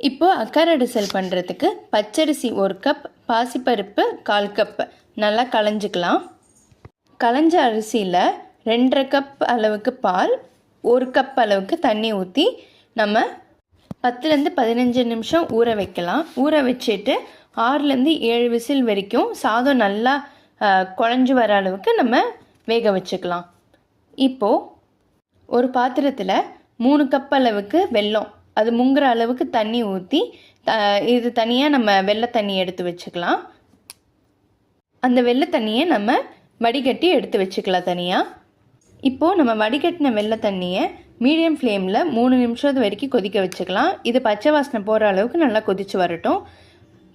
இப்போ அக்கரடிசல் பண்ணுறதுக்கு பச்சரிசி ஒரு கப் பாசிப்பருப்பு கால் கப் நல்லா களைஞ்சிக்கலாம் களைஞ்ச அரிசியில் ரெண்டரை கப் அளவுக்கு பால் ஒரு கப் அளவுக்கு தண்ணி ஊற்றி நம்ம பத்துலேருந்து பதினஞ்சு நிமிஷம் ஊற வைக்கலாம். ஊற வச்சுட்டு ஆறுலேருந்து ஏழு விசில் வரைக்கும் சாதம் நல்லா குழஞ்சி வர அளவுக்கு நம்ம வேக வச்சுக்கலாம். இப்போது ஒரு பாத்திரத்தில் மூணு கப் அளவுக்கு வெல்லம் அது முங்குற அளவுக்கு தண்ணி ஊற்றி இது தனியாக நம்ம வெள்ளை தண்ணி எடுத்து வச்சுக்கலாம். அந்த வெள்ளை தண்ணியை நம்ம வடிகட்டி எடுத்து வச்சுக்கலாம் தனியாக இப்போது நம்ம வடிகட்டின வெள்ளை தண்ணியை மீடியம் ஃப்ளேமில் மூணு நிமிஷம் வரைக்கும் கொதிக்க வச்சுக்கலாம். இது பச்சை வாசனை போகிற அளவுக்கு நல்லா கொதிச்சு வரட்டும்.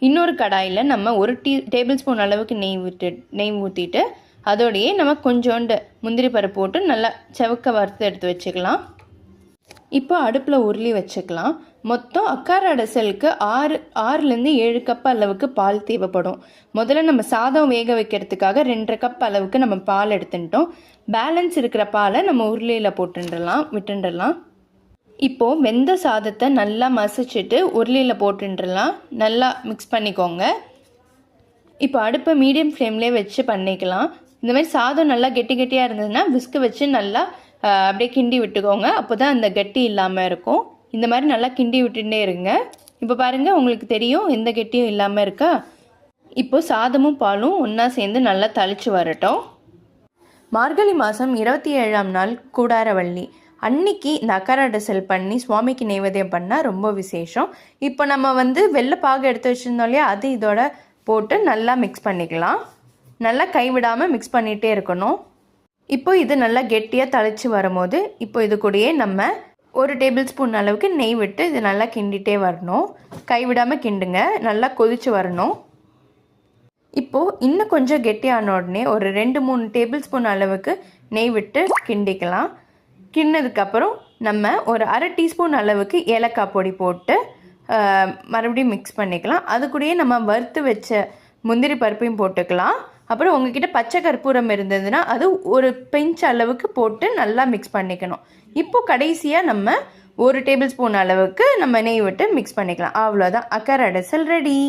இன்னொரு கடாயில் நம்ம ஒரு டீ டேபிள் ஸ்பூன் அளவுக்கு நெய் விட்டு நெய் ஊற்றிட்டு அதோடையே நம்ம கொஞ்சோண்டு முந்திரி பருப்பு போட்டு நல்லா செவக்க வறுத்து எடுத்து வச்சுக்கலாம். இப்போ அடுப்பில் உருளி வச்சுக்கலாம். மொத்தம் அக்கார அடைசலுக்கு ஆறு ஆறுலேருந்து ஏழு கப் அளவுக்கு பால் தேவைப்படும். முதல்ல நம்ம சாதம் வேக வைக்கிறதுக்காக ரெண்டரை கப் அளவுக்கு நம்ம பால் எடுத்துட்டோம் பேலன்ஸ் இருக்கிற பாலை நம்ம உருளியில் போட்டுடலாம் விட்டுடலாம். இப்போது வெந்த சாதத்தை நல்லா மசிச்சுட்டு உருளியில் போட்டுடலாம். நல்லா மிக்ஸ் பண்ணிக்கோங்க. இப்போ அடுப்பை மீடியம் ஃப்ளேம்லேயே வச்சு பண்ணிக்கலாம். இந்த மாதிரி சாதம் நல்லா கெட்டி கெட்டியாக இருந்ததுன்னா விஸ்கு வச்சு நல்லா அப்படியே கிண்டி விட்டுக்கோங்க. அப்போ தான் அந்த கட்டி இல்லாமல் இருக்கும். இந்த மாதிரி நல்லா கிண்டி விட்டுட்டே இருங்க. இப்போ பாருங்கள் உங்களுக்கு தெரியும் எந்த கெட்டியும் இல்லாமல் இருக்கா? இப்போது சாதமும் பாலும் ஒன்றா சேர்ந்து நல்லா தளிச்சு வரட்டும். மார்கழி மாதம் இருபத்தி ஏழாம் நாள் கூடாரவள்ளி. அன்னைக்கு இந்த அக்கராடசல் பண்ணி சுவாமிக்கு நைவேத்தியம் பண்ணால் ரொம்ப விசேஷம். இப்போ நம்ம வந்து வெள்ளைப்பாகு எடுத்து வச்சுருந்தோம் இல்லையா அது இதோட போட்டு நல்லா மிக்ஸ் பண்ணிக்கலாம். நல்லா கைவிடாமல் மிக்ஸ் பண்ணிகிட்டே இருக்கணும். இப்போ இது நல்லா கெட்டியாக தழைச்சி வரும்போது இப்போ இது கூடயே நம்ம ஒரு டேபிள் ஸ்பூன் அளவுக்கு நெய் விட்டு இது நல்லா கிண்டிகிட்டே வரணும். கைவிடாமல் கிண்டுங்க. நல்லா கொதித்து வரணும். இப்போது இன்னும் கொஞ்சம் கெட்டியான உடனே ஒரு ரெண்டு மூணு டேபிள் ஸ்பூன் அளவுக்கு நெய் விட்டு கிண்டிக்கலாம். கிண்ணதுக்கப்புறம் நம்ம ஒரு அரை டீஸ்பூன் அளவுக்கு ஏலக்காய் பொடி போட்டு மறுபடியும் மிக்ஸ் பண்ணிக்கலாம். அது கூடயே நம்ம வறுத்து வச்ச முந்திரி பருப்பையும் போட்டுக்கலாம். அப்புறம் உங்ககிட்ட பச்சை கற்பூரம் இருந்ததுன்னா அது ஒரு பெஞ்ச் அளவுக்கு போட்டு நல்லா மிக்ஸ் பண்ணிக்கணும். இப்போ கடைசியாக நம்ம ஒரு டேபிள் ஸ்பூன் அளவுக்கு நம்ம நெய் விட்டு மிக்ஸ் பண்ணிக்கலாம். அவ்வளோதான் அக்கர் அடைசல் ரெடி